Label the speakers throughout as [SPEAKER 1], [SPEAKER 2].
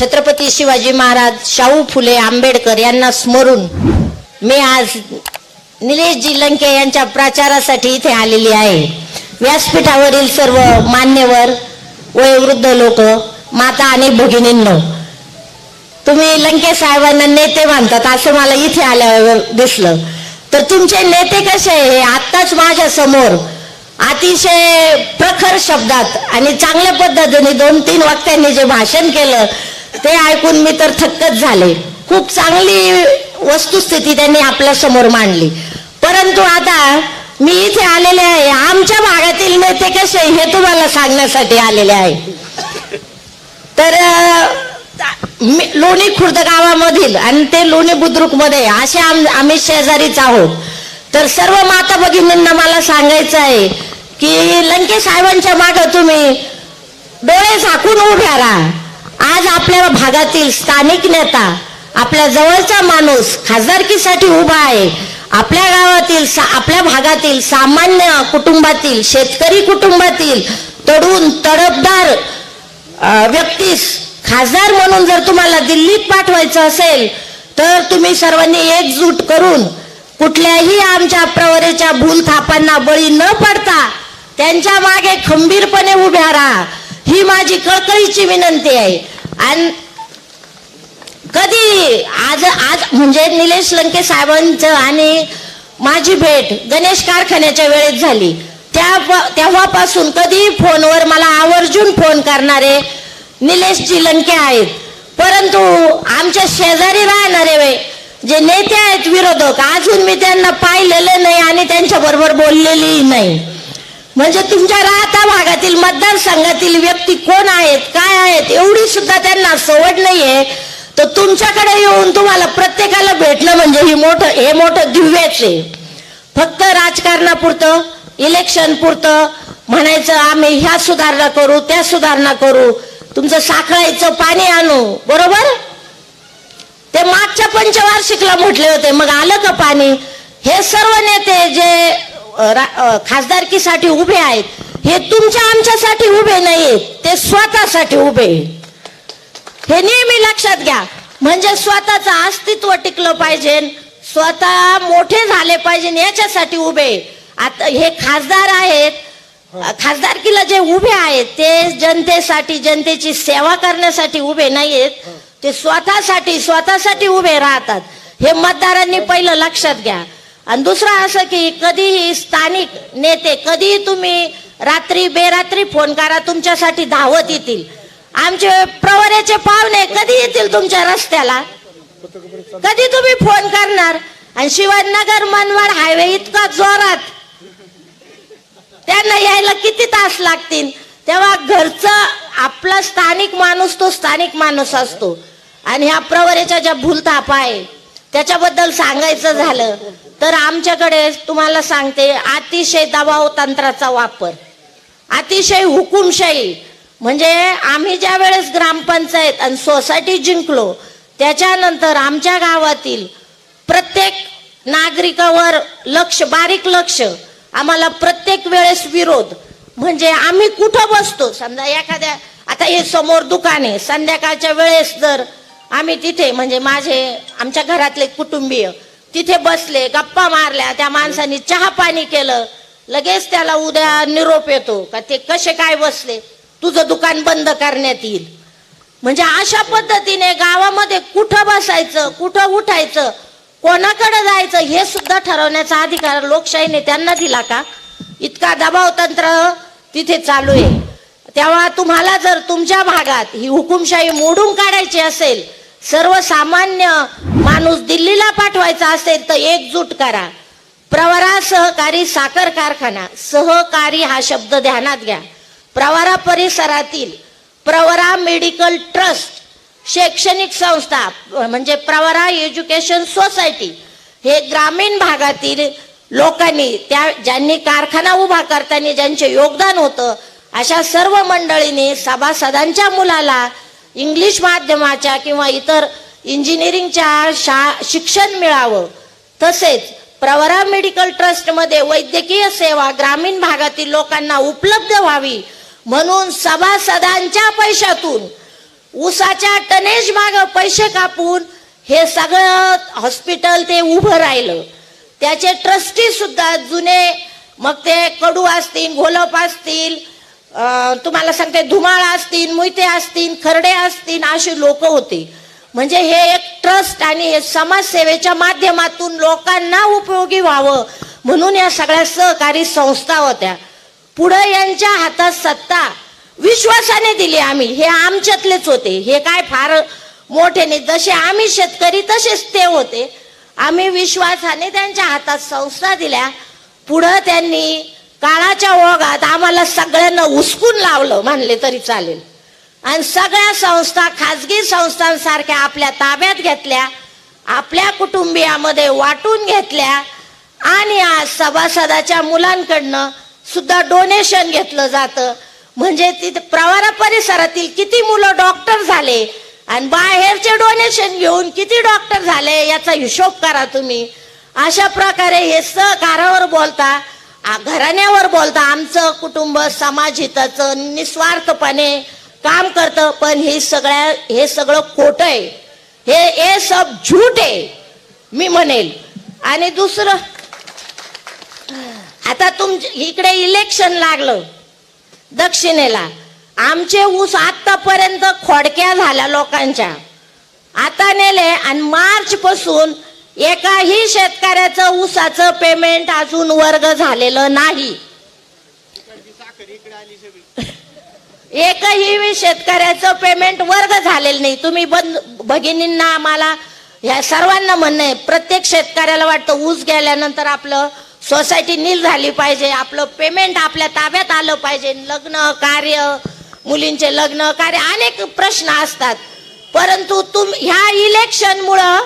[SPEAKER 1] छत्रपती शिवाजी महाराज शाहू फुले आंबेडकर यांना स्मरून मी आज निलेशजी लंके यांच्या प्रचारासाठी इथे आलेली आहे. व्यासपीठावरील सर्व मान्यवर वयोवृद्ध लोक माता आणि भगिनींनो तुम्ही लंके साहेबांना नेते मानतात असं मला इथे आल्यावर दिसलं. तर तुमचे नेते कसे हे आत्ताच माझ्यासमोर अतिशय प्रखर शब्दात आणि चांगल्या पद्धतीने दोन तीन वक्त्यांनी जे भाषण केलं ते ऐकून मी तर थक्कच झाले. खूप चांगली वस्तुस्थिती त्यांनी आपल्यासमोर मांडली. परंतु आता मी इथे आलेले आहे. आमच्या भागातील नेते कसे हे तुम्हाला सांगण्यासाठी आलेले आहे. तर मी- लोणी खुर्द गावामधील आणि ते लोणी बुद्रुकमध्ये असे आम्ही शेजारीच आहोत. तर सर्व माता भगिनींना मला सांगायचं आहे की लंके साहेबांच्या मागं तुम्ही डोळे झाकून उभ्या राहा. आज आपल्या भागातील स्थानिक नेता आपल्या जवळचा माणूस खासदारकीसाठी उभा आहे. आपल्या गावातील सा- आपल्या भागातील सामान्य कुटुंबातील शेतकरी कुटुंबातील तडून तडपदार व्यक्तीस खासदार म्हणून जर तुम्हाला दिल्लीत पाठवायचं असेल तर तुम्ही सर्वांनी एकजूट करून कुठल्याही आमच्या प्रवरेच्या भूल थापांना बळी न पडता त्यांच्या मागे खंबीरपणे उभ्या राहा. ही माझी कळकळीची विनंती आहे. आणि कधी आज आज म्हणजे निलेश लंके साहेबांचं आणि माझी भेट गणेश कारखान्याच्या वेळेत झाली. त्या तेव्हापासून कधी फोनवर मला आवर्जून फोन करणारे निलेशजी लंके आहेत. परंतु आमच्या शेजारी राहणारे जे नेते आहेत विरोधक अजून मी त्यांना पाहिलेलं नाही आणि त्यांच्या बरोबर बोललेलीही नाही. म्हणजे तुमच्या राहता भागातील मतदारसंघातील व्यक्ती कोण आहेत काय आहेत एवढी सुद्धा त्यांना सवड नाहीये. तर तुमच्याकडे येऊन तुम्हाला प्रत्येकाला भेटलं म्हणजे ही मोठं हे मोठं दिव्यच आहे. फक्त राजकारणापुरतं इलेक्शन पुरतं म्हणायचं आम्ही ह्या सुधारणा करू त्या सुधारणा करू. तुमचं साखळायचं पाणी आणू बरोबर? ते मागच्या पंचवार्षिकला म्हटले होते मग आलं का पाणी? हे सर्व नेते जे खासदारकीसाठी उभे आहेत. हे तुमच्या आमच्यासाठी उभे नाही ते स्वतःसाठी उभे हे नेहमी लक्षात घ्या. म्हणजे स्वतःचं अस्तित्व टिकलं पाहिजे स्वतः मोठे झाले पाहिजे याच्यासाठी उभे आता हे खासदार आहेत खासदारकीला जे उभे आहेत ते जनतेसाठी जनतेची सेवा करण्यासाठी उभे नाहीयेत. ते स्वतःसाठी स्वतःसाठी उभे राहतात. हे मतदारांनी पहिलं लक्षात घ्या. आणि दुसरं असं की कधीही स्थानिक नेते कधीही तुम्ही रात्री बेरात्री फोन करा तुमच्यासाठी धावत येतील. आमचे प्रवरेचे पाहुणे कधी येतील तुमच्या रस्त्याला? कधी तुम्ही फोन करणार? आणि शिवाजीनगर मनवाड हायवे इतका जोरात. त्यांना यायला किती तास लागतील? तेव्हा घरचं आपला स्थानिक माणूस तो स्थानिक माणूस असतो. आणि ह्या प्रवरेच्या ज्या भूलताप आहे त्याच्याबद्दल सांगायचं झालं तर आमच्याकडे तुम्हाला सांगते अतिशय दबाव तंत्राचा वापर. अतिशय हुकुमशाही. म्हणजे आम्ही ज्या वेळेस ग्रामपंचायत आणि सोसायटी जिंकलो त्याच्यानंतर आमच्या गावातील प्रत्येक नागरिकावर लक्ष बारीक लक्ष आम्हाला प्रत्येक वेळेस विरोध. म्हणजे आम्ही कुठं बसतो? समजा एखाद्या आता हे समोर दुकान आहे संध्याकाळच्या वेळेस जर आम्ही तिथे म्हणजे माझे आमच्या घरातले कुटुंबीय तिथे बसले गप्पा मारल्या त्या माणसाने चहा पाणी केलं. लगेच त्याला उद्या निरोप येतो का ते कसे काय बसले? तुझं दुकान बंद करण्यात येईल. म्हणजे अशा पद्धतीने गावामध्ये कुठं बसायचं कुठं उठायचं कोणाकडे जायचं हे सुद्धा ठरवण्याचा अधिकार लोकशाहीने त्यांना दिला का? इतका दबाव तंत्र तिथे चालू आहे. तेव्हा तुम्हाला जर तुमच्या भागात ही हुकुमशाही मोडून काढायची असेल सर्वसामान्य माणूस दिल्लीला पाठवायचा असेल तर एकजूट करा. प्रवरा सहकारी साखर कारखाना. सहकारी हा शब्द ध्यानात घ्या. प्रवरा परिसरातील प्रवरा मेडिकल ट्रस्ट शैक्षणिक संस्था म्हणजे प्रवरा एज्युकेशन सोसायटी हे ग्रामीण भागातील लोकांनी त्या ज्यांनी कारखाना उभा करताना ज्यांचे योगदान होतं अशा सर्व मंडळींनी सभासदांच्या मुलाला इंग्लिश माध्यमाच्या किंवा इतर इंजिनिअरिंगच्या शा शिक्षण मिळावं. तसेच प्रवरा मेडिकल ट्रस्टमध्ये वैद्यकीय सेवा ग्रामीण भागातील लोकांना उपलब्ध व्हावी म्हणून सभासदांच्या पैशातून उसाच्या टनेज माग पैसे कापून हे सगळं हॉस्पिटल ते उभं राहिलं. त्याचे ट्रस्टी सुद्धा जुने मग ते कडू असतील घोलप असतील तुम्हाला सांगते धुमाळ असतील मुयते असतील खर्डे असतील अशी लोक होती. म्हणजे हे एक ट्रस्ट आणि हे समाजसेवेच्या माध्यमातून लोकांना उपयोगी व्हावं म्हणून या सगळ्या सहकारी संस्था होत्या. पुढे यांच्या हातात सत्ता विश्वासाने दिली आम्ही. हे आमच्यातलेच होते. हे काय फार मोठे नाही. जसे आम्ही शेतकरी तसेच ते होते. आम्ही विश्वासाने त्यांच्या हातात संस्था दिल्या. पुढं त्यांनी काळाच्या ओघात आम्हाला सगळ्यांना उसकून लावलं म्हणले तरी चालेल. आणि सगळ्या संस्था खाजगी संस्थांसारख्या आपल्या ताब्यात घेतल्या आपल्या कुटुंबियामध्ये वाटून घेतल्या आणि आज सभासदाच्या मुलांकडनं सुद्धा डोनेशन घेतलं जातं. म्हणजे तिथे प्रवारा परिसरातील किती मुलं डॉक्टर झाले आणि बाहेरचे डोनेशन घेऊन किती डॉक्टर झाले याचा हिशोब करा तुम्ही. अशा प्रकारे हे सहकारावर बोलता घराण्यावर बोलता आमचं कुटुंब समाज हिताचं निस्वार्थपणे काम करतं पण हे सगळ्या हे सगळं खोट आहे. हे हे सब झूट आहे मी म्हणेल. आणि दुसरं आता तुम इकडे इलेक्शन लागलं दक्षिणेला. आमचे ऊस आतापर्यंत खोडक्या झाल्या लोकांच्या. आता नेले आणि मार्च पासून एकाही शेतकऱ्याचं ऊसाचं पेमेंट अजून वर्ग झालेलं नाही. एकही शेतकऱ्याचं पेमेंट वर्ग झालेलं नाही. तुम्ही बंद भगिनींना आम्हाला ह्या सर्वांना म्हणणं आहे प्रत्येक शेतकऱ्याला वाटतं ऊस गेल्यानंतर आपलं सोसायटी नील झाली पाहिजे आपलं पेमेंट आपल्या ताब्यात आलं पाहिजे. लग्न कार्य मुलींचे लग्न कार्य अनेक प्रश्न असतात. परंतु तुम ह्या इलेक्शनमुळं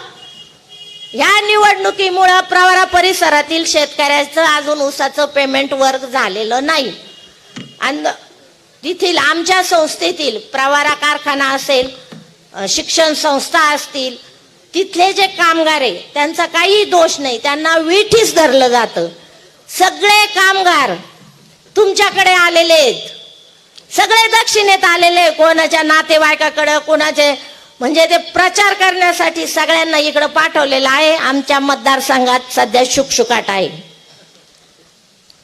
[SPEAKER 1] ह्या निवडणुकीमुळं प्रवरा परिसरातील शेतकऱ्याचं अजून ऊसाचं पेमेंट वर्ग झालेलं नाही. आणि तेथील आमच्या संस्थेतील प्रवारा कारखाना असेल शिक्षण संस्था असतील तिथले जे कामगार आहे त्यांचा काही दोष नाही. त्यांना विठीस धरलं जातं. सगळे कामगार तुमच्याकडे आलेले आहेत. सगळे दक्षिणेत आलेले कोणाच्या नातेवाईकाकडं कोणाचे म्हणजे ते प्रचार करण्यासाठी सगळ्यांना इकडं पाठवलेलं आहे. आमच्या मतदारसंघात सध्या शुकशुकाट आहे.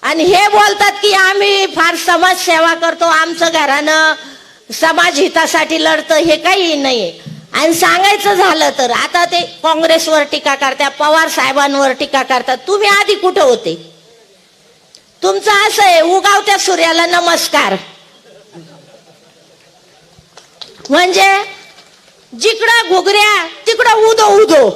[SPEAKER 1] आणि हे बोलतात की आम्ही फार समाजसेवा करतो. आमचं घरानं समाज हितासाठी लढतं हे काही नाही आणि सांगायचं झालं तर आता ते काँग्रेसवर टीका करतात पवार साहेबांवर टीका करतात. तुम्ही आधी कुठं होते? तुमचं असं आहे उगावत्या सूर्याला नमस्कार. म्हणजे जिकडं घुगऱ्या तिकडं उदो उदो.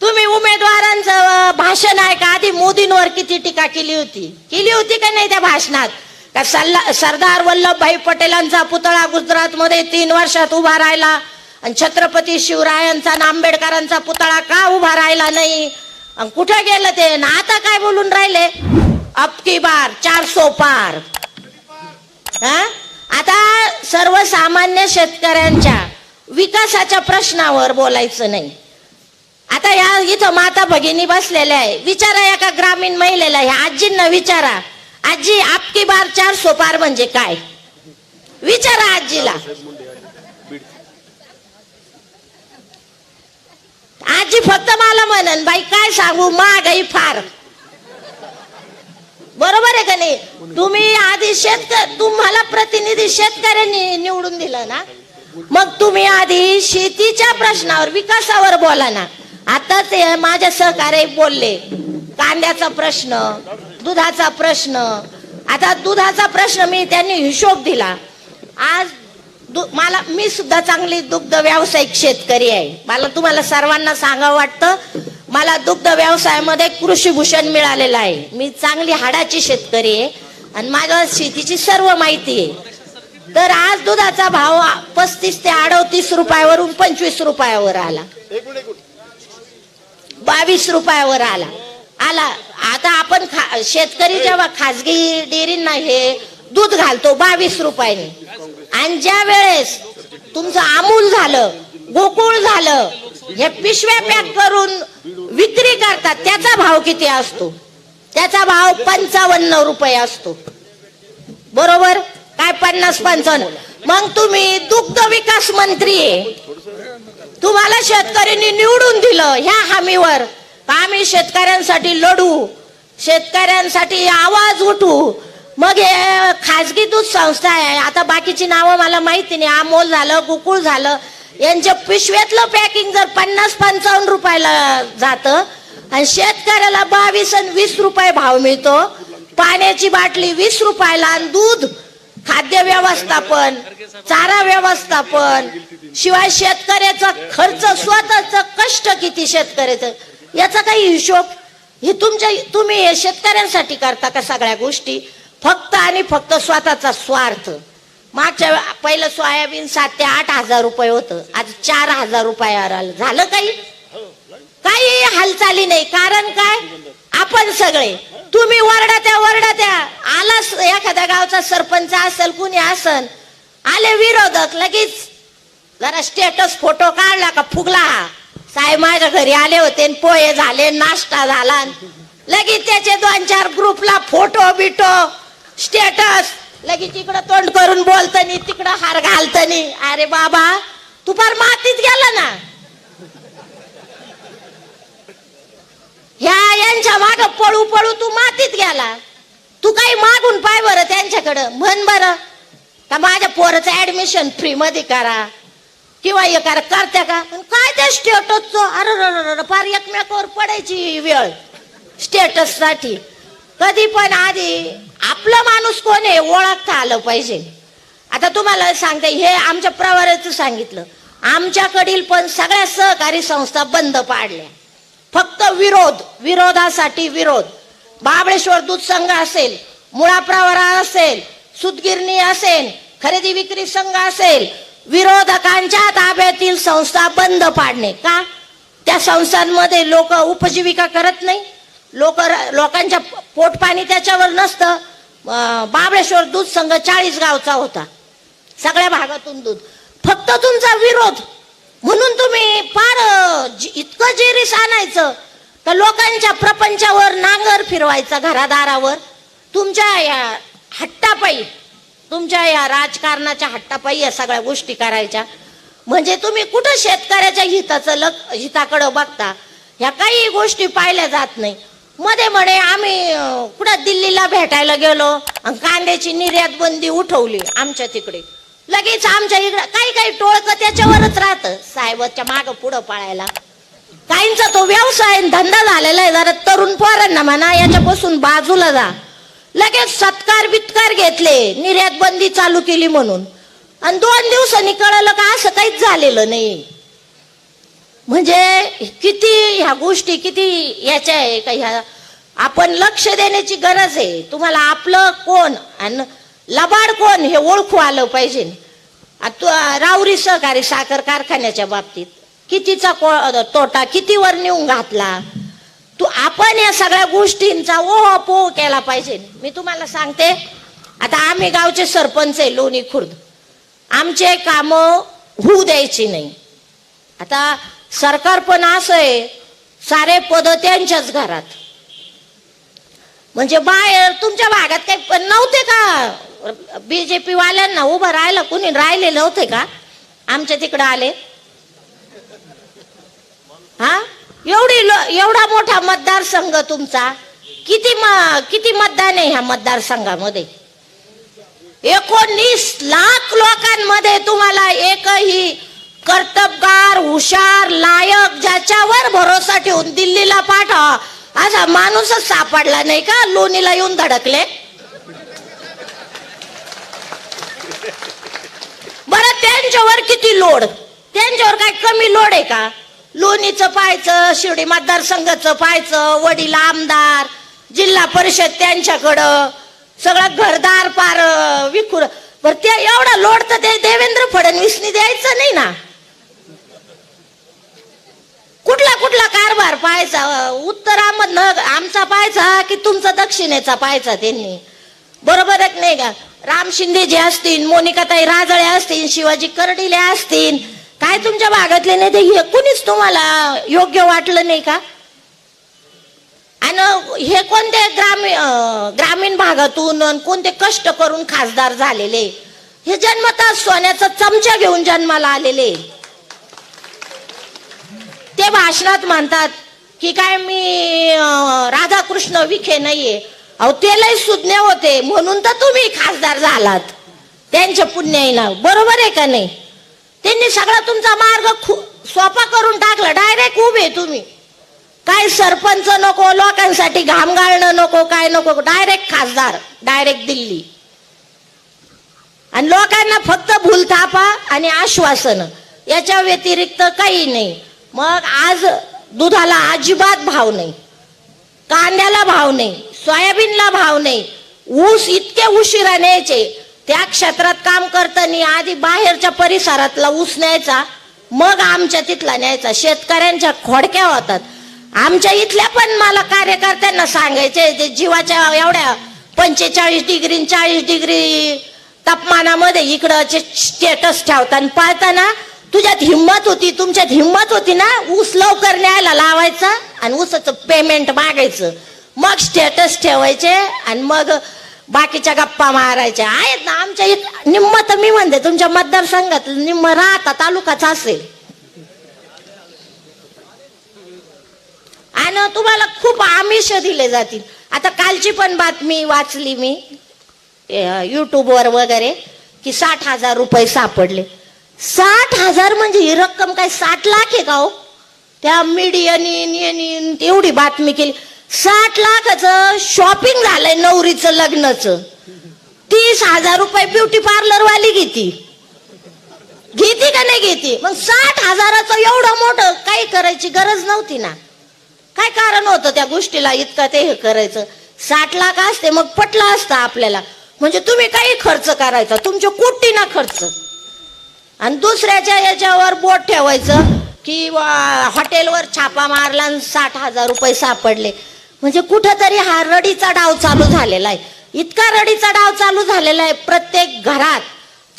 [SPEAKER 1] तुम्ही उमेदवारांचं भाषण आहे का आधी मोदींवर किती टीका केली होती? केली होती का नाही त्या भाषणात? का सल्ला सरदार वल्लभभाई पटेलांचा पुतळा गुजरात मध्ये तीन वर्षात उभा राहिला आणि छत्रपती शिवरायांचा आणि आंबेडकरांचा पुतळा का उभा राहिला नाही? अन कुठं गेलं ते? ना आता काय बोलून राहिले? अबकी बार चार सो पार. हा? आता सर्वसामान्य शेतकऱ्यांच्या विकासाच्या प्रश्नावर बोलायचं नाही. आता या इथं माता भगिनी बसलेल्या आहे. विचारा एका ग्रामीण महिलेला ह्या आजींना विचारा. आजी आपकी बार चार सोपार म्हणजे काय? विचारा आजीला. आजी फक्त मला म्हणन बाई काय सांगू? महागाई फार. बरोबर आहे का नाही? तुम्ही आधी शेतक तुम्हाला प्रतिनिधी शेतकऱ्यांनी निवडून दिलं ना? मग तुम्ही आधी शेतीच्या प्रश्नावर विकासावर बोला ना. आता ते माझ्या सहकार्य बोलले. कांद्याचा प्रश्न दुधाचा प्रश्न. आता दुधाचा प्रश्न मी त्यांनी हिशोब दिला. आज दु- मला मी सुद्धा चांगली दुग्ध व्यावसायिक शेतकरी आहे. मला तुम्हाला सर्वांना सांगावं वाटतं मला दुग्ध व्यवसायामध्ये कृषीभूषण मिळालेलं आहे. मी चांगली हाडाची शेतकरी आहे आणि माझ्या शेतीची सर्व माहिती आहे. तर आज दुधाचा भाव पस्तीस ते अडतीस रुपयावरून पंचवीस रुपयावर आला. बावीस रुपयावर आला. आला. आता आपण खा शेतकरी जेव्हा खाजगी डेअरींना हे दूध घालतो बावीस रुपयाने. आणि ज्या वेळेस तुमचं अमूल झालं गोकुळ झालं. हे पिशव्या पॅक करून विक्री करतात. त्याचा भाव किती असतो? त्याचा भाव पंचावन्न रुपये असतो. बरोबर? काय पन्नास पंचावन्न? मग तुम्ही दुग्ध विकास मंत्री आहे. तुम्हाला शेतकऱ्यांनी निवडून दिलं ह्या हमीवर. आम्ही शेतकऱ्यांसाठी लढू? शेतकऱ्यांसाठी आवाज उठू? मग हे खाजगी दूध संस्था आहे. आता बाकीची नावं मला माहिती नाही. अमोल झालं गोकुळ झालं. यांच्या पिशव्यातलं पॅकिंग जर पन्नास पंचावन्न रुपयाला जातं आणि शेतकऱ्याला बावीस आणि वीस रुपये भाव मिळतो पाण्याची बाटली वीस रुपयाला आणि दूध खाद्य व्यवस्थापन चारा व्यवस्थापन शिवाय शेतकऱ्याचा खर्च स्वतःच कष्ट किती शेतकऱ्याचं याचा काही हिशोब हे तुमच्या तुम्ही हे शेतकऱ्यांसाठी करता का सगळ्या गोष्टी? फक्त आणि फक्त स्वतःचा स्वार्थ. मागच्या पहिलं सोयाबीन सात ते आठ हजार रुपये होतं. आज चार हजार रुपयावर आलं. झालं काही? काही हालचाली नाही. कारण काय? आपण सगळे. तुम्ही वरडा त्या वरडा त्या आला एखाद्या गावचा सरपंच असेल कुणी असल आले विरोधक लगेच जरा स्टेटस फोटो काढला का फुगला हा. साहेब माझ्या घरी आले होते पोहे झाले नाश्ता झाला लगेच त्याचे दोन चार ग्रुपला फोटो बिटो स्टेटस लगेच इकडं तोंड करून बोलतनी तिकडं हार घालतनी. अरे बाबा तू फार मातीत गेला ना. ह्या यांच्या माग पळू पळू तू मातीत गेला. तू काही मागून पाय बरं त्यांच्याकडं. म्हण बरं. का माझ्या पोराचं ऍडमिशन फ्री मध्ये करा. किंवा हे करा करत्या का? काय ते स्टेटसचं अरे फार एकमेकावर पडायची वेळ. स्टेटससाठी. कधी पण आधी आपलं माणूस कोण आहे ओळखता आलं पाहिजे. आता तुम्हाला सांगते हे आमच्या प्रवाराचं सांगितलं. आमच्याकडील पण सगळ्या सहकारी संस्था बंद पाडल्या. फक्त विरोध विरोधासाठी विरोध. बाबळेश्वर दूध संघ असेल मुळा प्रवारा असेल सुतगिरणी असेल खरेदी विक्री संघ असेल विरोधकांच्या ताब्यातील संस्था बंद पाडणे का? त्या संस्थांमध्ये लोक उपजीविका करत नाही. लोक लोकांच्या पोटपाणी त्याच्यावर नसतं. बाबळेश्वर दूध संघ चाळीस गावचा होता. सगळ्या भागातून दूध. फक्त तुमचा विरोध. म्हणून तुम्ही फार इतकं जिरीस आणायचं. तर लोकांच्या प्रपंचावर नांगर फिरवायचा घरादारावर. तुमच्या या हट्टापायी तुमच्या या राजकारणाच्या हट्टापायी या सगळ्या गोष्टी करायच्या. म्हणजे तुम्ही कुठं शेतकऱ्याच्या हिताचं लक हिताकडं बघता? ह्या काही गोष्टी पाहिल्या जात नाही. मध्ये म्हणे आम्ही कुठं दिल्लीला भेटायला गेलो आणि कांद्याची निर्यात बंदी उठवली आमच्या तिकडे. लगेच आमच्या इकडं काही काही टोळकं त्याच्यावरच राहतं. साहेबाच्या माग पुढं पाळायला. काहींचा तो व्यवसाय धंदा झालेला आहे. जरा तरुण पोरांना म्हणा याच्यापासून बाजूला जा. लगेच सत्कार बित्कार घेतले निर्यात बंदी चालू केली म्हणून. आणि दोन दिवसांनी कळलं का असं काहीच झालेलं नाही. म्हणजे किती ह्या गोष्टी किती याच्या आहे का ह्या? आपण लक्ष देण्याची गरज आहे. तुम्हाला आपलं कोण आणि लबाड कोण हे ओळखू आलं पाहिजे. आता राऊरी सहकारी साखर कारखान्याच्या बाबतीत कितीचा को- तोटा कितीवर नेऊन घातला? तू आपण या सगळ्या गोष्टींचा ओह पोह केला पाहिजे. मी तुम्हाला सांगते आता आम्ही गावचे सरपंच आहे लोणी खुर्द. आमचे कामं होऊ द्यायची नाही. आता सरकार पण असं आहे सारे पद त्यांच्याच घरात. म्हणजे बाहेर तुमच्या भागात काही पण नव्हते का? बीजेपी वाल्यांना उभं राहायला कुणी राहिले नव्हते का? आमच्या तिकडं आले. हा? एवढी लो- एवढा मोठा मतदारसंघ तुमचा. किती म- किती मतदान आहे ह्या मतदारसंघामध्ये? एकोणीस लाख लोकांमध्ये तुम्हाला एकही कर्तबगार हुशार लायक ज्याच्यावर भरोसा ठेवून दिल्लीला पाठवा असा माणूसच सापडला नाही का? लोणीला येऊन धडकले. बरं त्यांच्यावर किती लोड? त्यांच्यावर काय कमी लोड आहे का? लोणीचं पाहायचं शिर्डी मतदारसंघाचं पाहायचं वडील आमदार जिल्हा परिषद त्यांच्याकडं सगळं घरदार पार विखुर. बरं ते एवढा लोड तर ते देवेंद्र फडणवीसनी द्यायचं नाही ना? कुठला कुठला कारभार पाहायचा? उत्तरामधनं आमचा पाहायचा की तुमचा दक्षिणेचा पाहायचा त्यांनी? बरोबर नाही का? राम शिंदे जे असतील मोनिकाताई राजळे असतील शिवाजी कर्डिले असतील. काय तुमच्या भागातले नाही ते हे कुणीच तुम्हाला योग्य वाटलं नाही का? आणि हे कोणते ग्रामीण ग्रामीण भागातून अन कोणते कष्ट करून खासदार झालेले? हे जन्मता सोन्याचा चमचा घेऊन जन्माला आलेले. ते भाषणात म्हणतात की काय मी राधाकृष्ण विखे नाहीये. अहो ते लय सुज्ञ होते. म्हणून तर तुम्ही खासदार झालात. त्यांच्या पुण्याईना बरोबर आहे का नाही? त्यांनी सगळा तुमचा मार्ग सोपा करून टाकला. डायरेक्ट उभे तुम्ही. काय सरपंच नको लोकांसाठी घाम गाळणं नको काय नको. डायरेक्ट खासदार. डायरेक्ट दिल्ली. आणि लोकांना फक्त भूलथापा आणि आश्वासन. याच्या व्यतिरिक्त काही नाही. मग आज दुधाला अजिबात भाव नाही. कांद्याला भाव नाही. सोयाबीनला भाव नाही. ऊस इतके उशिरा न्यायचे. त्या क्षेत्रात काम करताना आधी बाहेरच्या परिसरातला ऊस न्यायचा. मग आमच्या तिथला न्यायचा. शेतकऱ्यांच्या खोडक्या होतात. आमच्या इथल्या पण मला कार्यकर्त्यांना सांगायचे ते जीवाच्या एवढ्या पंचेचाळीस डिग्री चाळीस डिग्री तापमानामध्ये इकडं स्टेटस ठेवताना पाळताना तुझ्यात हिंमत होती तुमच्यात हिंमत होती ना? ऊस लवकर न्यायला लावायचा आणि ऊसाचं पेमेंट मागायचं. मग स्टेटस ठेवायचे आणि मग बाकीच्या गप्पा मारायच्या. आहेत ना आमच्या इथं निम्म तर मी म्हणते तुमच्या मतदारसंघात निम्म राहता तालुकाच असेल. आणि तुम्हाला खूप आमिष दिले जातील. आता कालची पण बातमी वाचली मी युट्यूबवर वगैरे की साठ हजार रुपये सापडले. साठ हजार म्हणजे ही रक्कम काय साठ लाख आहे का हो? त्या मीडियानी एवढी बातमी केली. साठ लाखाचं शॉपिंग झालंय नवरीचं लग्नाचं. तीस हजार रुपये ब्युटी पार्लर वाली घेती. घेती का नाही घेती? मग साठ हजाराचं एवढं मोठं काही करायची गरज नव्हती ना. काय कारण होतं त्या गोष्टीला? इतकं ते हे करायचं. साठ लाख असते मग पटलं असतं आपल्याला. म्हणजे तुम्ही काही खर्च करायचा? तुमच्या कोटी ना खर्च. आणि दुसऱ्याच्या याच्यावर बोट ठेवायचं की वा- हॉटेलवर छापा मारला आणि साठ हजार रुपये सापडले. म्हणजे कुठंतरी हा रडीचा डाव चालू झालेला आहे. इतका रडीचा डाव चालू झालेला आहे प्रत्येक घरात.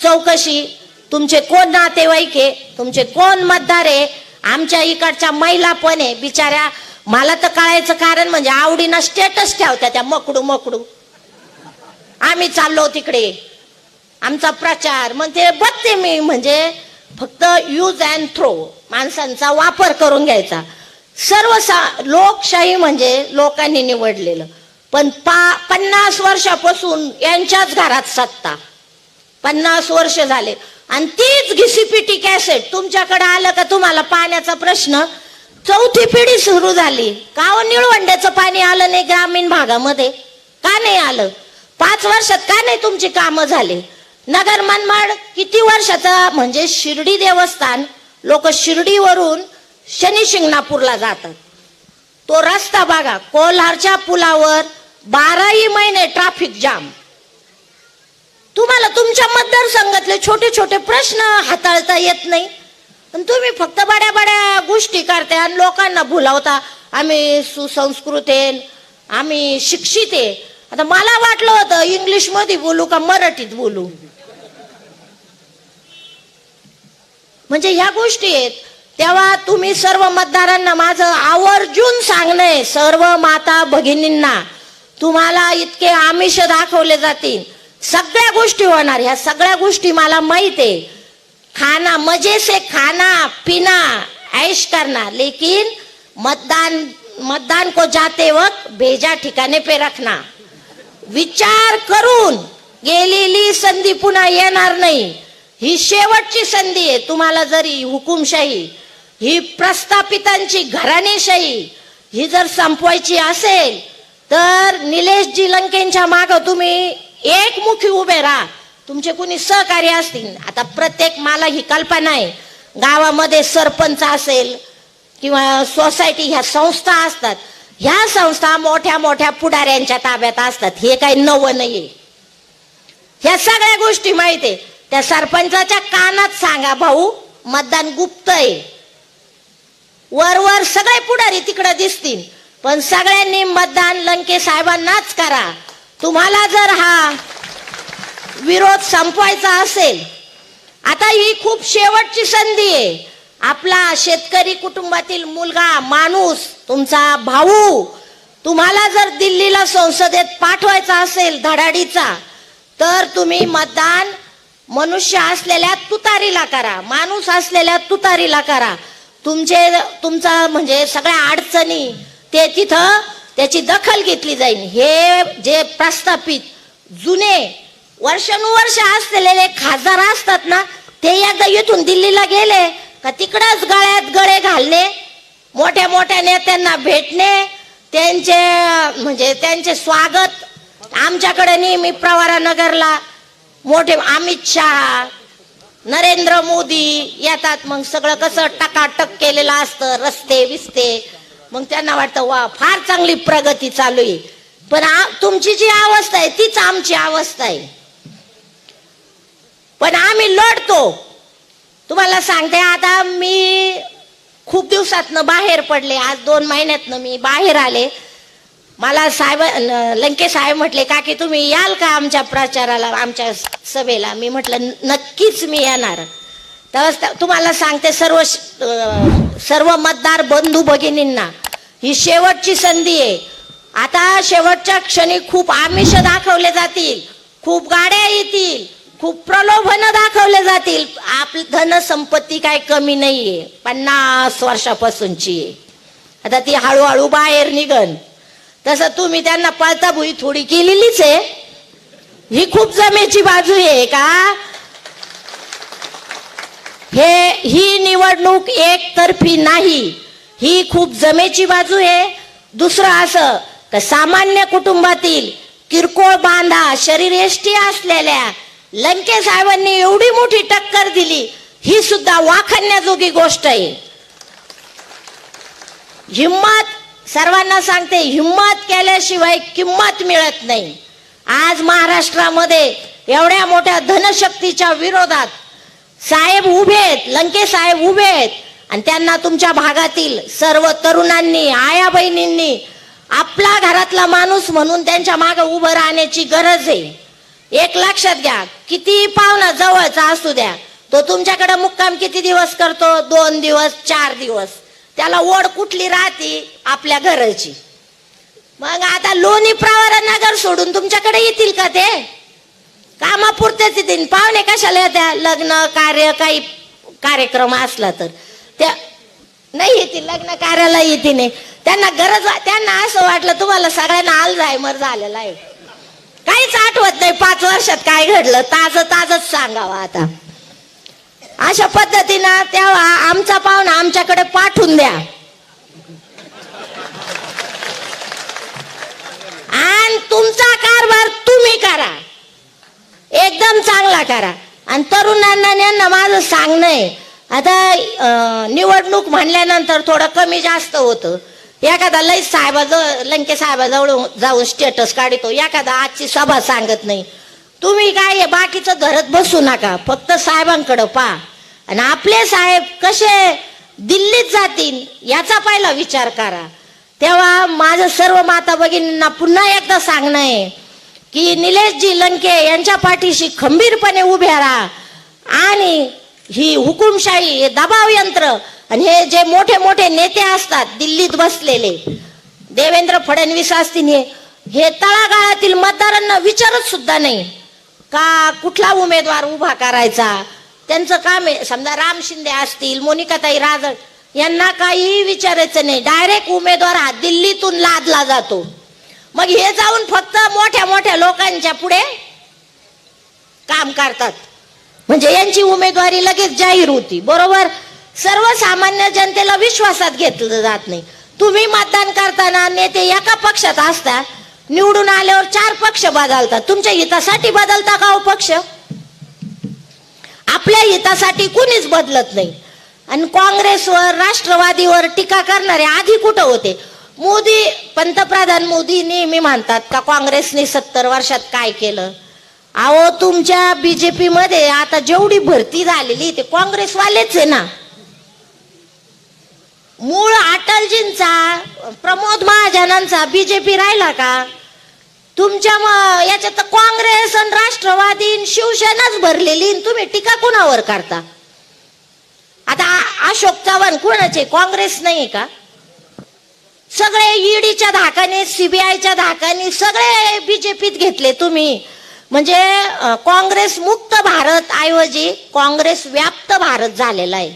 [SPEAKER 1] चौकशी तुमचे कोण नातेवाईक आहे तुमचे कोण मतदार आहे आमच्या इकडच्या महिला पण आहे. बिचाऱ्या मला तर कळायचं कारण म्हणजे आवडीनं स्टेटस ठेवत्या त्या मकडू मकडू आम्ही चाललो तिकडे. आमचा प्रचार म्हणजे बघते मी म्हणजे फक्त यूज अँड थ्रो माणसांचा वापर करून घ्यायचा. सर्व लोकशाही म्हणजे लोकांनी निवडलेलं. पण पा पन्नास वर्षापासून यांच्याच घरात सत्ता. पन्नास वर्ष झाले. आणि तीच घिसीपिटी कॅसेट तुमच्याकडे आलं का तुम्हाला पाण्याचा प्रश्न? चौथी पिढी सुरू झाली. का हो निळवंड्याचं पाणी आलं नाही ग्रामीण भागामध्ये? का नाही आलं? पाच वर्षात का नाही तुमची कामं झाली? नगर मनमाड किती वर्षाचा म्हणजे शिर्डी देवस्थान लोक शिर्डीवरून शनी शिंगणापूरला जातात. तो रस्ता बघा कोल्हारच्या पुलावर बाराही महिने ट्रॅफिक जाम तुम्हाला तुमच्या मतदारसंघातले छोटे छोटे प्रश्न हाताळता येत नाही. पण तुम्ही फक्त बड्या बड्या गोष्टी करता आणि लोकांना भुलावता. आम्ही सुसंस्कृत आहे आम्ही शिक्षित आहे. आता मला वाटलं होतं इंग्लिशमध्ये बोलू का मराठीत बोलू? म्हणजे ह्या गोष्टी आहेत तेव्हा तुम्ही सर्व मतदारांना माझं आवर्जून सांगणं सर्व माता भगिनींना. तुम्हाला इतके आमिष दाखवले जातील. सगळ्या गोष्टी होणार ह्या सगळ्या गोष्टी मला माहीत आहे. खाना मजे से खाना पिना ऐश करना. लेकिन मतदान मतदान को जाते वक्त भेजा ठिकाणे पे रखना. विचार करून गेलेली संधी पुन्हा येणार नाही. ही शेवटची संधी आहे. तुम्हाला जरी हुकुमशाही ही प्रस्थापितांची घराणेशाही ही जर संपवायची असेल तर निलेश जी लंकेंच्या माग तुम्ही एकमुखी उभे राहा. तुमचे कुणी सहकार्य असतील. आता प्रत्येक मला ही कल्पना आहे. गावामध्ये सरपंच असेल किंवा सोसायटी ह्या संस्था असतात. ह्या संस्था मोठ्या मोठ्या पुढाऱ्यांच्या ताब्यात असतात. हे काही नवं नाही ह्या सगळ्या गोष्टी माहिती आहे. त्या सरपंचाच्या कानात सांगा भाऊ मतदान गुप्त आहे वर वर सगळे पुढारी तिकडे दिसतील. पण सगळ्यांनी मतदान लंके साहेबांनाच करा. तुम्हाला जर हा विरोध संपवायचा असेल आता ही खूप शेवटची संधी आहे. आपला शेतकरी कुटुंबातील मुलगा माणूस तुमचा भाऊ तुम्हाला जर दिल्लीला संसदेत पाठवायचा असेल धडाडीचा तर तुम्ही मतदान मनुष्य असलेल्या तुतारीला करा माणूस असलेल्या तुतारीला करा. तुमचे तुमचा म्हणजे सगळ्या अडचणी ते तिथं त्याची दखल घेतली जाईल. हे जे प्रस्थापित जुने वर्षानुवर्ष असलेले खासदार असतात ना ते एकदा इथून दिल्लीला गेले का तिकडच गळ्यात गळे घालणे मोठ्या मोठ्या नेत्यांना भेटणे त्यांचे म्हणजे त्यांचे स्वागत. आमच्याकडे नेहमी प्रवारा नगरला मोठे अमित शहा नरेंद्र मोदी येतात. मग सगळं कसं टकाटक केलेलं असतं रस्ते बिस्ते. मग त्यांना वाटतं वा फार चांगली प्रगती चालू आहे. पण आ- तुमची जी अवस्था आहे तीच आमची अवस्था आहे. पण आम्ही लढतो. तुम्हाला सांगते आता मी खूप दिवसातनं बाहेर पडले. आज दोन महिन्यातनं मी बाहेर आले. मला साहेब न- लंके साहेब म्हटले का की तुम्ही याल का आमच्या प्रचाराला आमच्या सभेला? मी म्हटलं नक्कीच मी येणार. तर तुम्हाला सांगते सर्व श- सर्व मतदार बंधू भगिनींना ही शेवटची संधी आहे. आता शेवटच्या क्षणी खूप आमिष दाखवले जातील खूप गाड्या येतील खूप प्रलोभन दाखवले जातील. आपली धनसंपत्ती काय कमी नाहीये पन्नास वर्षापासूनची आहे. आता ती हळूहळू बाहेर निघन. तसं तुम्ही त्यांना पळताभुई थोडी केलेलीच आहे. ही खूप जमेची बाजू आहे का? हे ही निवडणूक एकतर्फी नाही. ही खूप जमेची बाजू आहे. दुसरं असं तर सामान्य कुटुंबातील किरकोळ बांधा शरीर एष्टी असलेल्या लंके साहेबांनी एवढी मोठी टक्कर दिली ही सुद्धा वाखण्याजोगी गोष्ट आहे. हिम्मत सर्वांना सांगते हिम्मत केल्याशिवाय किंमत मिळत नाही. आज महाराष्ट्रामध्ये एवढ्या मोठ्या धनशक्तीच्या विरोधात साहेब उभे आहेत लंके साहेब उभे आहेत आणि त्यांना तुमच्या भागातील सर्व तरुणांनी आया बहिणींनी आपला घरातला माणूस म्हणून त्यांच्या मागे उभं राहण्याची गरज आहे. एक लक्षात घ्या किती पाहुणा जवळचा असू द्या तो तुमच्याकडे मुक्काम किती दिवस करतो? दोन दिवस चार दिवस. त्याला ओढ कुठली राहते? आपल्या घराची. मग आता लोणी प्रवारा नगर सोडून तुमच्याकडे येतील का ते? कामापुरतेच येतील. पाहुणे कशाला येत्या? लग्न कार्य काही कार्यक्रम असला तर. त्या नाही येतील. लग्न कार्याला येतील. नाही त्यांना गरज त्यांना असं वाटलं तुम्हाला सगळ्यांना अल्झायमर झालेला आहे. काहीच आठवत नाही. पाच वर्षात काय घडलं? ताज ताजच सांगावं आता. अशा पद्धतीनं तेव्हा आमचा पाहुणा आमच्याकडे पाठवून द्या आणि तुमचा कारभार तुम्ही करा एकदम चांगला करा. आणि तरुणांना यांना माझं सांगणं आहे आता निवडणूक म्हणल्यानंतर थोडं कमी जास्त होतं. एखादा लई साहेबाजवळ लंके साहेबाजवळ जाऊन स्टेटस काढतो. एखादा आजची सभा सांगत नाही. तुम्ही काय आहे, बाकीचं धरत बसू नका. फक्त साहेबांकडं पा आणि आपले साहेब कसे दिल्लीत जातील याचा पहिला विचार करा. तेव्हा माझं सर्व माता भगिनींना पुन्हा एकदा सांगणं आहे की निलेशजी लंके यांच्या पाठीशी खंबीरपणे उभ्या राहा. आणि ही हुकुमशाही हे दबाव यंत्र आणि हे जे मोठे मोठे नेते असतात दिल्लीत बसलेले देवेंद्र फडणवीस असतील हे तळागाळातील मतदारांना विचारत सुद्धा नाही. का कुठला उमेदवार उभा करायचा? त्यांचं काम आहे. समजा राम शिंदे असतील मोनिकाताई राजळ यांना काहीही विचारायचं नाही. डायरेक्ट उमेदवार हा दिल्लीतून लादला जातो. मग हे जाऊन फक्त मोठ्या मोठ्या लोकांच्या पुढे काम करतात. म्हणजे यांची उमेदवारी लगेच जाहीर होती. बरोबर? सर्वसामान्य जनतेला विश्वासात घेतलं जात नाही. तुम्ही मतदान करताना नेते एका पक्षात असता निवडून आल्यावर चार पक्ष बदलतात. तुमच्या हितासाठी बदलता का हो पक्ष? आपल्या हितासाठी कुणीच बदलत नाही. आणि काँग्रेसवर राष्ट्रवादीवर टीका करणारे आधी कुठं होते? मोदी पंतप्रधान मोदी नेहमी म्हणतात का काँग्रेसने सत्तर वर्षात काय केलं? अहो तुमच्या बीजेपी मध्ये आता जेवढी भरती झालेली ते काँग्रेसवालेच आहे ना. मूळ अटलजींचा प्रमोद महाजनांचा बीजेपी राहिला का? तुमच्या मग याच्यात काँग्रेस आणि राष्ट्रवादी शिवसेनाच भरलेली तुम्ही टीका कुणावर करता? आता अशोक चव्हाण कोणाचे? काँग्रेस नाही का? सगळे ईडीच्या धाकाने सीबीआयच्या धाकाने सगळे बीजेपीत घेतले तुम्ही. म्हणजे काँग्रेस मुक्त भारत ऐवजी काँग्रेस व्याप्त भारत झालेला आहे.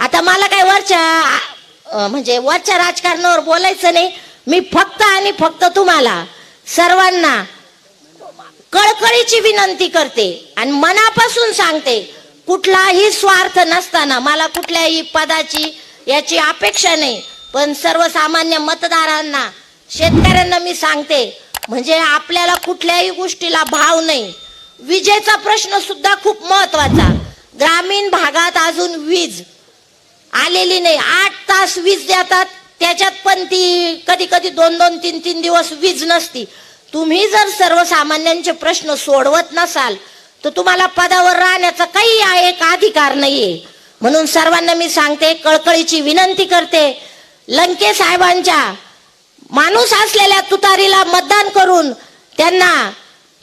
[SPEAKER 1] आता मला काय वरच्या म्हणजे वरच्या राजकारणावर बोलायचं नाही. मी फक्त आणि फक्त तुम्हाला सर्वांना कळकळीची विनंती करते आणि मनापासून सांगते कुठलाही स्वार्थ नसताना मला कुठल्याही पदाची याची अपेक्षा नाही. पण सर्वसामान्य मतदारांना शेतकऱ्यांना मी सांगते म्हणजे आपल्याला कुठल्याही गोष्टीला भाव नाही. विजेचा प्रश्न सुद्धा खूप महत्त्वाचा ग्रामीण भागात अजून वीज आलेली नाही. आठ तास वीज देतात त्याच्यात पण ती कधी कधी दोन दोन तीन तीन दिवस वीज नसती. तुम्ही जर सर्वसामान्यांचे प्रश्न सोडवत नसाल तर तुम्हाला पदावर राहण्याचा काही एक अधिकार नाहीये. म्हणून सर्वांना मी सांगते कळकळीची विनंती करते लंके साहेबांच्या माणूस असलेल्या तुतारीला मतदान करून त्यांना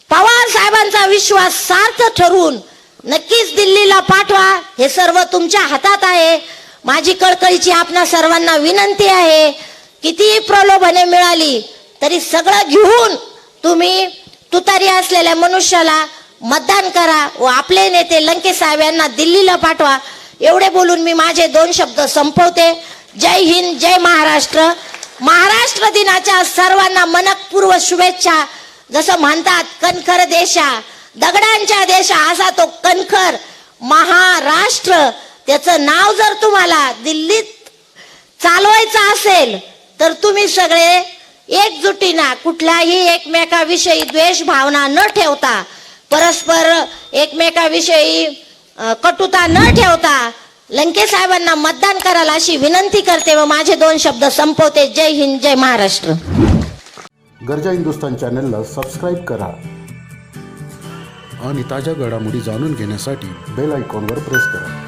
[SPEAKER 1] पवार साहेबांचा विश्वास सार्थ ठरवून नक्कीच दिल्लीला पाठवा हे सर्व तुमच्या हातात आहे. माझी कळकळीची आपणा सर्वांना विनंती आहे कितीही प्रलोभने मिळाली तरी सगळं घेऊन तुम्ही तुतारी असलेल्या मनुष्याला मतदान करा व आपले नेते लंके साहेब यांना दिल्लीला पाठवा. एवढे बोलून मी माझे दोन शब्द संपवते. जय हिंद जय महाराष्ट्र. महाराष्ट्र दिनाच्या सर्वांना मनकपूर्व शुभेच्छा. जसं म्हणतात कणखर देशा. दगडांच्या देशा असा तो कणखर महाराष्ट्र. त्याचं नाव जर तुम्हाला दिल्लीत चालवायचं असेल तर तुम्ही सगळे एकजुटीना कुठल्याही एकमेकाविषयी द्वेष भावना न ठेवता परस्पर एकमेकाविषयी कटुता न ठेवता लंके साहेबांना मतदान करायला अशी विनंती करते व माझे दोन शब्द संपवते. जय हिंद जय महाराष्ट्र.
[SPEAKER 2] गरजा हिंदुस्तान चॅनलला सबस्क्राईब करा
[SPEAKER 3] आणि ताज्या घडामोडी जाणून घेण्यासाठी
[SPEAKER 2] बेल आयकॉनवर प्रेस करा.